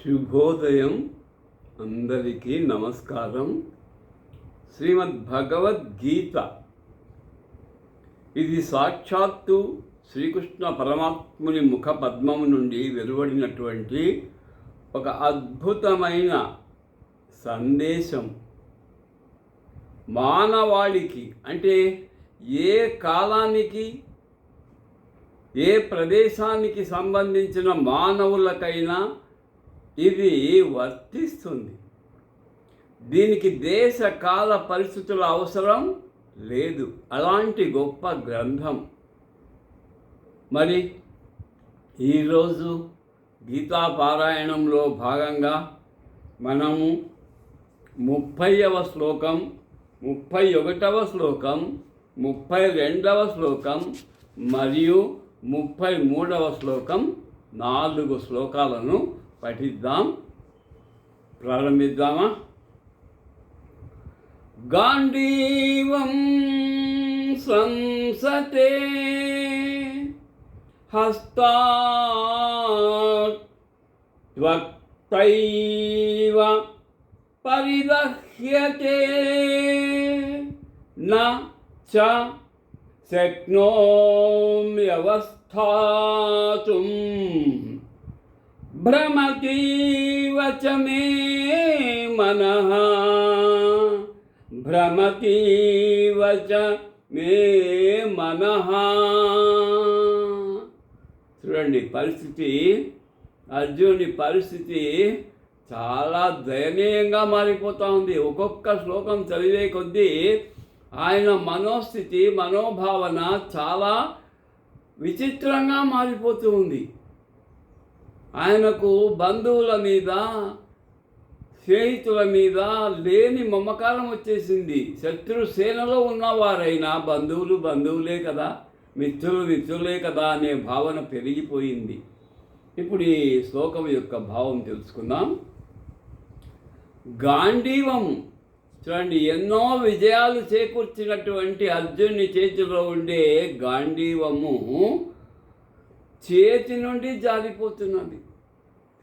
శుభోదయం అందరికీ నమస్కారం. శ్రీమద్ భగవద్గీత ఇది సాక్షాత్తు శ్రీకృష్ణ పరమాత్ముని ముఖ పద్మము నుండి వెలువడినటువంటి ఒక అద్భుతమైన సందేశం. మానవాళికి అంటే ఏ కాలానికి ఏ ప్రదేశానికి సంబంధించిన మానవులకైనా ఇది వర్తిస్తుంది. దీనికి దేశ కాల పరిస్థితుల అవసరం లేదు. అలాంటి గొప్ప గ్రంథం. మరి ఈరోజు గీతా పారాయణంలో భాగంగా మనము ముప్పైవ శ్లోకం ముప్పై ఒకటవ శ్లోకం ముప్పై రెండవ శ్లోకం మరియు ముప్పై మూడవ శ్లోకం నాలుగు శ్లోకాలను पठिताम प्रारंभिताम हाँ। गांडीवं संसते हस्ता परिदह्यते न च భ్రమతి వచమే మన భ్రమతీవచ మే మన చూడండి పరిస్థితి అర్జునుడి పరిస్థితి చాలా దయనీయంగా మారిపోతూ ఉంది. ఒక్కొక్క శ్లోకం చదివే కొద్దీ ఆయన మనోస్థితి మనోభావన చాలా విచిత్రంగా మారిపోతూ ఉంది. ఆయనకు బంధువుల మీద స్నేహితుల మీద లేని మమకారం వచ్చేసింది. శత్రు సేనలో ఉన్నవారైనా బంధువులు బంధువులే కదా మిత్రులు మిత్రులే కదా అనే భావన పెరిగిపోయింది. ఇప్పుడు ఈ శ్లోకం యొక్క భావం తెలుసుకుందాం. గాంధీవం చూడండి ఎన్నో విజయాలు చేకూర్చినటువంటి అర్జునుని చేతిలో ఉండే గాంధీవము చేతి నుండి జారిపోతున్నది.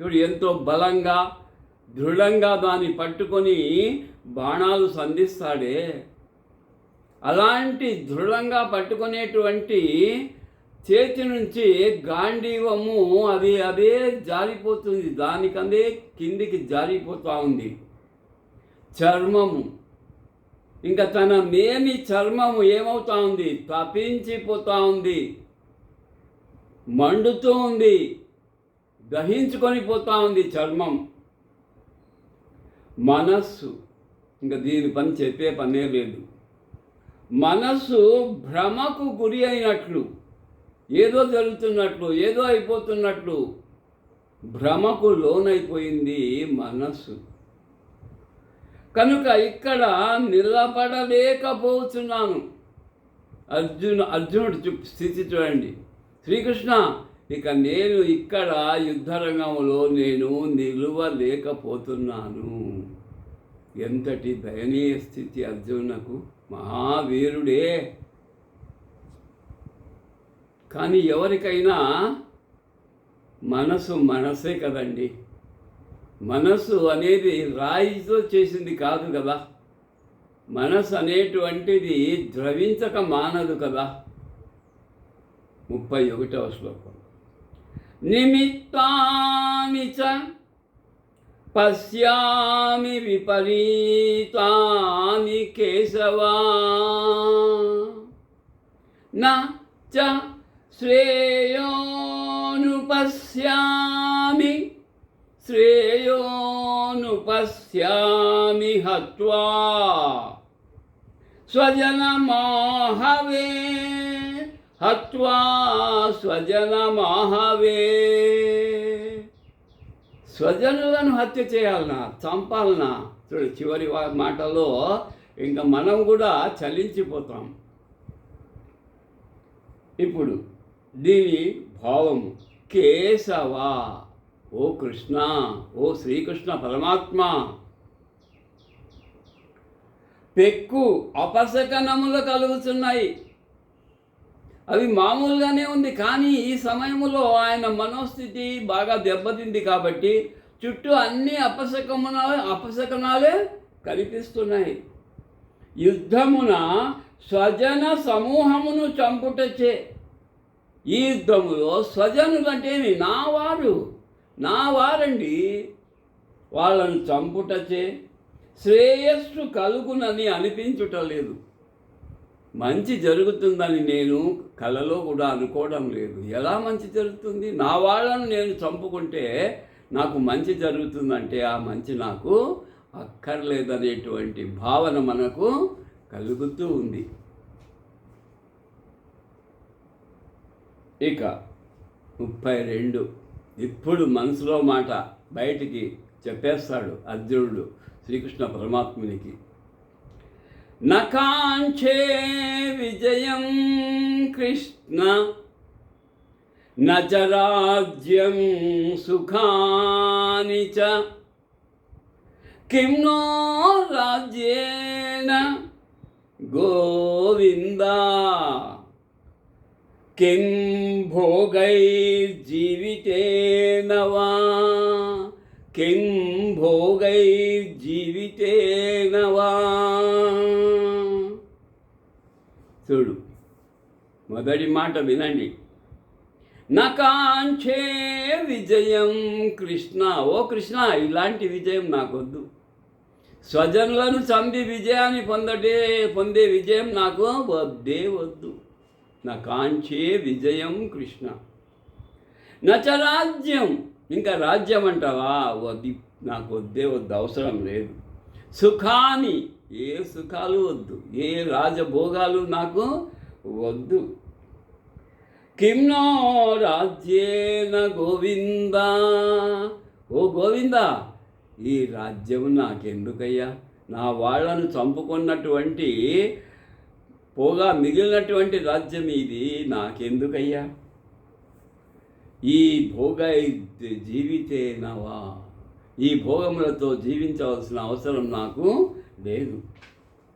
చూడు ఎంతో బలంగా దృఢంగా దాన్ని పట్టుకొని బాణాలు సంధిస్తాడే. అలాంటి దృఢంగా పట్టుకునేటువంటి చేతి నుంచి గాంధీవము అది అదే జారిపోతుంది. దానికందే కిందికి జారిపోతూ ఉంది. చర్మము. ఇంకా తన మేమి చర్మము ఏమవుతా ఉంది? తపించిపోతూ ఉంది. మండుతూ ఉంది. దహించుకొని పోతా ఉంది చర్మం. మనస్సు ఇంకా దీని పని చెప్పే పనే లేదు. మనస్సు భ్రమకు గురి అయినట్లు ఏదో జరుగుతున్నట్లు ఏదో అయిపోతున్నట్లు భ్రమకు లోనైపోయింది మనస్సు. కనుక ఇక్కడ నిలబడలేకపోతున్నాను. అర్జున అర్జునుడు చూ స్థితి చూడండి. శ్రీకృష్ణ ఇక నేను ఇక్కడ యుద్ధరంగంలో నేను నిలువలేకపోతున్నాను. ఎంతటి దయనీయ స్థితి అర్జునకు మహావీరుడే. కానీ ఎవరికైనా మనసు మనసే కదండి. మనసు అనేది రాయితో చేసింది కాదు కదా. మనసు అనేటువంటిది ద్రవించక మానదు కదా. ముప్పై ఒకటవ శ్లోకం. निमित्तानि च पश्यामि विपरीतानि केशवा। न च श्रेयोनुपश्यामि श्रेयोनुपश्यामि हत्वा। स्वजनमोहवे హత్వా స్వజనమాహవే మహావే స్వజనులను హత్య చేయాలనా చంపాలనా చూడు చివరి మాటలో ఇంకా మనం కూడా చలించిపోతాం. ఇప్పుడు దీని భావము కేశవా ఓ కృష్ణ ఓ శ్రీకృష్ణ పరమాత్మ. పెక్కు అపశకనములు కలుగుతున్నాయి అవి మామూలుగానే ఉంది కానీ ఈ సమయంలో ఆయన మనోస్థితి బాగా దెబ్బతింది కాబట్టి చుట్టూ అన్ని అపశకమున అపశకనాలే కనిపిస్తున్నాయి. యుద్ధమున స్వజన సమూహమును చంపుటచే. ఈ యుద్ధములో స్వజనులు అంటే నా వారు. నా వారండి. వాళ్ళను చంపుటచే. శ్రేయస్సు కలుగునని అనిపించుట లేదు. మంచి జరుగుతుందని నేను కలలో కూడా అనుకోవడం లేదు. ఎలా మంచి జరుగుతుంది? నా వాళ్ళను నేను చంపుకుంటే నాకు మంచి జరుగుతుందంటే ఆ మంచి నాకు అక్కర్లేదనేటువంటి భావన మనకు కలుగుతూ ఉంది. ఇక ముప్పై రెండు ఇప్పుడు మనసులో మాట బయటికి చెప్పేస్తాడు అర్జునుడు శ్రీకృష్ణ పరమాత్మునికి. నకాంక్షే విజయం కృష్ణ. నచరాజ్యం సుఖాని చ. కిం నో రాజ్యేణ గోవింద. కిం భోగైర్జీవితేన మొదటి మాట వినండి. నకాంక్షే విజయం కృష్ణ. ఓ కృష్ణ ఇలాంటి విజయం నాకొద్దు. స్వజనులను చంపి విజయాన్ని పొందటే పొందే విజయం నాకు వద్దే వద్దు. నా కాంక్షే విజయం కృష్ణ. నచ రాజ్యం. ఇంకా రాజ్యం అంటావా? వద్ది నాకు వద్దే వద్దు అవసరం లేదు. సుఖాని. ఏ సుఖాలు వద్దు? ఏ రాజభోగాలు నాకు వద్దు. కిమ్నో రాజ్యేన గోవింద. ఓ గోవింద ఈ రాజ్యం నాకెందుకయ్యా? నా వాళ్ళను చంపుకున్నటువంటి పోగా మిగిలినటువంటి రాజ్యం ఇది నాకెందుకయ్యా? ఈ భోగ జీవితేనవా? ఈ భోగములతో జీవించవలసిన అవసరం నాకు లేదు.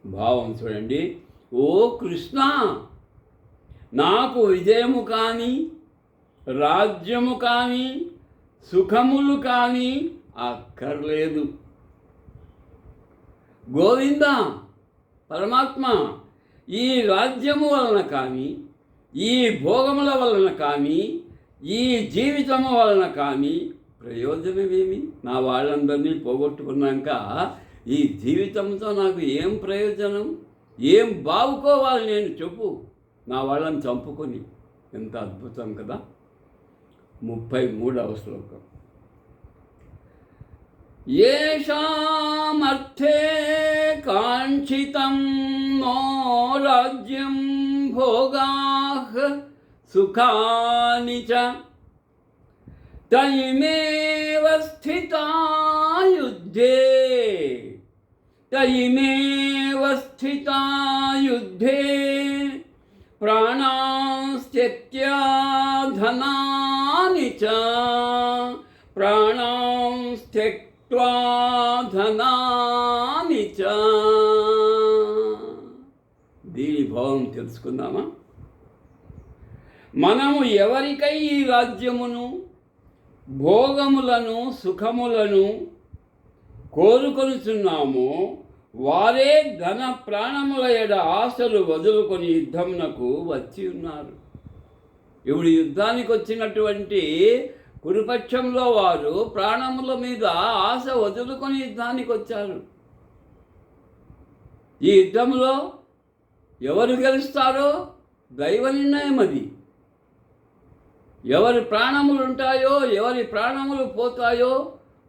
భావం చూడండి. ఓ కృష్ణ నాకు విజయము కానీ రాజ్యము కానీ సుఖములు కానీ అక్కర్లేదు. గోవింద పరమాత్మ ఈ రాజ్యము వలన కానీ ఈ భోగముల వలన కానీ ఈ జీవితము వలన కానీ ప్రయోజనమేమి? నా వాళ్ళందరినీ పోగొట్టుకున్నాక ఈ జీవితంతో నాకు ఏం ప్రయోజనం? ఏం బావుకోవాలి నేను చెప్పు. నా వాళ్ళని చంపుకొని ఎంత అద్భుతం కదా. ముప్పై మూడవ శ్లోకం. ఏషామర్థే కాంక్షితం నో రాజ్యం భోగా సుఖాని చ. తయిమేవ స్థితా తయిమేవ స్థితా ప్రాణాశ్చత్యాధనాని చ. ప్రాణాంస్త్యక్త్వా చ. దీని భావం తెలుసుకుందామా? మనము ఎవరికై ఈ రాజ్యమును భోగములను సుఖములను కోరుకొనుచున్నామో వారే ధన ప్రాణముల ఎడ ఆశలు వదులుకొని యుద్ధమునకు వచ్చి ఉన్నారు. ఇప్పుడు యుద్ధానికి వచ్చినటువంటి కురుపక్షంలో వారు ప్రాణముల మీద ఆశ వదులుకొని యుద్ధానికి వచ్చారు. ఈ యుద్ధంలో ఎవరు గెలుస్తారో దైవ నిర్ణయం అది. ఎవరి ప్రాణములు ఉంటాయో ఎవరి ప్రాణములు పోతాయో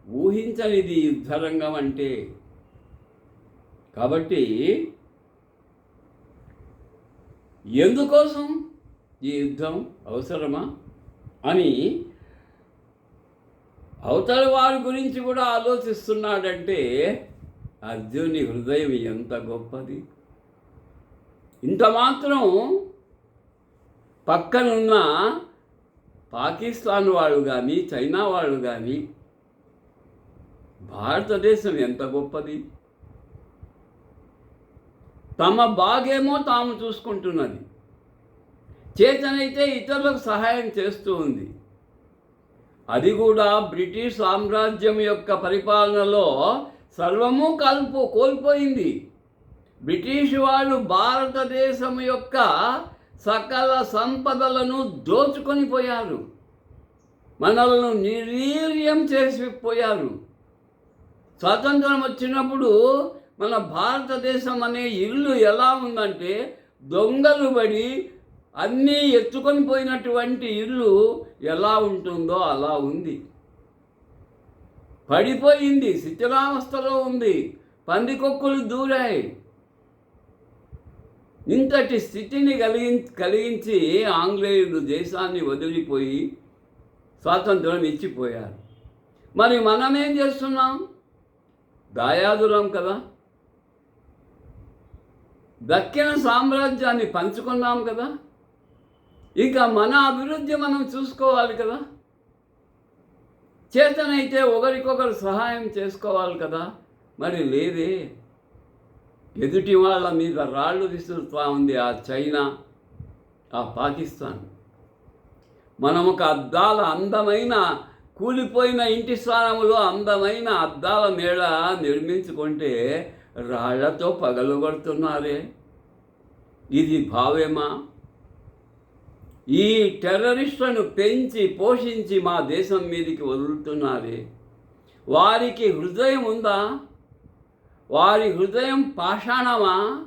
ఊహించనిది యుద్ధరంగం అంటే. కాబట్టి ఎందుకోసం ఈ యుద్ధం అవసరమా అని అవతల వారి గురించి కూడా ఆలోచిస్తున్నాడంటే అర్జుని హృదయం ఎంత గొప్పది. ఇంత మాత్రం పక్కనున్న పాకిస్తాన్ వాళ్ళు కానీ చైనా వాళ్ళు కానీ భారతదేశం ఎంత గొప్పది. తమ బాగేమో తాము చూసుకుంటున్నది. చేతనైతే ఇతరులకు సహాయం చేస్తూ ఉంది. అది కూడా బ్రిటిష్ సామ్రాజ్యం యొక్క పరిపాలనలో సర్వము కల్పు కోల్పోయింది. బ్రిటిష్ వాళ్ళు భారతదేశం యొక్క సకల సంపదలను దోచుకొని పోయారు. మనల్ని నిర్వీర్యం చేసిపోయారు. స్వాతంత్రం వచ్చినప్పుడు మన భారతదేశం అనే ఇల్లు ఎలా ఉందంటే దొంగలు పడి అన్నీ ఎత్తుకొని పోయినటువంటి ఇల్లు ఎలా ఉంటుందో అలా ఉంది. పడిపోయింది శిథిలావస్థలో ఉంది పందికొక్కులు దూరాయి. ఇంతటి స్థితిని కలిగి కలిగించి ఆంగ్లేయులు దేశాన్ని వదిలిపోయి స్వాతంత్రం ఇచ్చిపోయారు. మరి మనమేం చేస్తున్నాం? దాయాదులం కదా. దక్కిన సామ్రాజ్యాన్ని పంచుకున్నాం కదా? ఇక మన అభివృద్ధి మనం చూసుకోవాలి కదా? చేతనైతే ఒకరికొకరు సహాయం చేసుకోవాలి కదా? మరి లేదే. ఎదుటి వాళ్ళ మీద రాళ్ళు విసురుతూ ఉంది ఆ చైనా ఆ పాకిస్తాన్. మనం ఒక అద్దాల అందమైన కూలిపోయిన ఇంటి స్థానంలో అందమైన అద్దాల మేడ నిర్మించుకుంటే రాళ్ళతో పగలగొడుతున్నారే ఇది భావేమా? ఈ టెర్రరిస్టులను పెంచి పోషించి మా దేశం మీదకి వదులుతున్నారే? వారికి హృదయం ఉందా? వారి హృదయం పాషాణమా?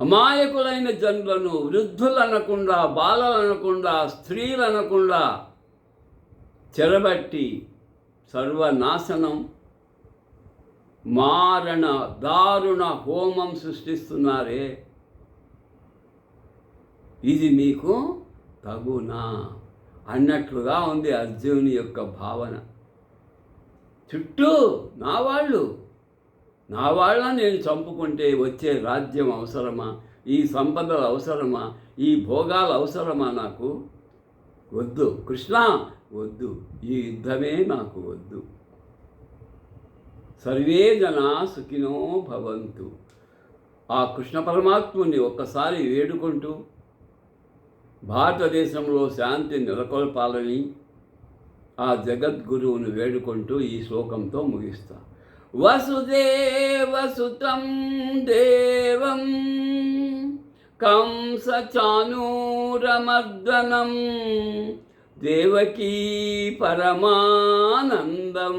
అమాయకులైన జనులను వృద్ధులనకుండా స్త్రీలు స్త్రీలనకుండా చెరబట్టి సర్వనాశనం మారణ దారుణ హోమం సృష్టిస్తున్నారే. ఇది మీకు తగునా అన్నట్లుగా ఉంది అర్జునుని యొక్క భావన. చుట్టూ నా వాళ్ళు నా వాళ్ళని నేను చంపుకుంటే వచ్చే రాజ్యం అవసరమా? ఈ సంపదలు అవసరమా? ఈ భోగాలు అవసరమా నాకు? వద్దు. కృష్ణ వద్దు. ఈ యుద్ధమే నాకు వద్దు. సర్వే జనా సుఖినో భవంతు. ఆ కృష్ణ పరమాత్ముని ఒక్కసారి వేడుకుంటూ భారతదేశంలో శాంతి నెలకొల్పాలని ఆ జగద్గురువును వేడుకుంటూ ఈ శ్లోకంతో ముగిస్తా. వసుదేవసుతం దేవం కంసచానూరమర్దనం దేవకీ పరమానందం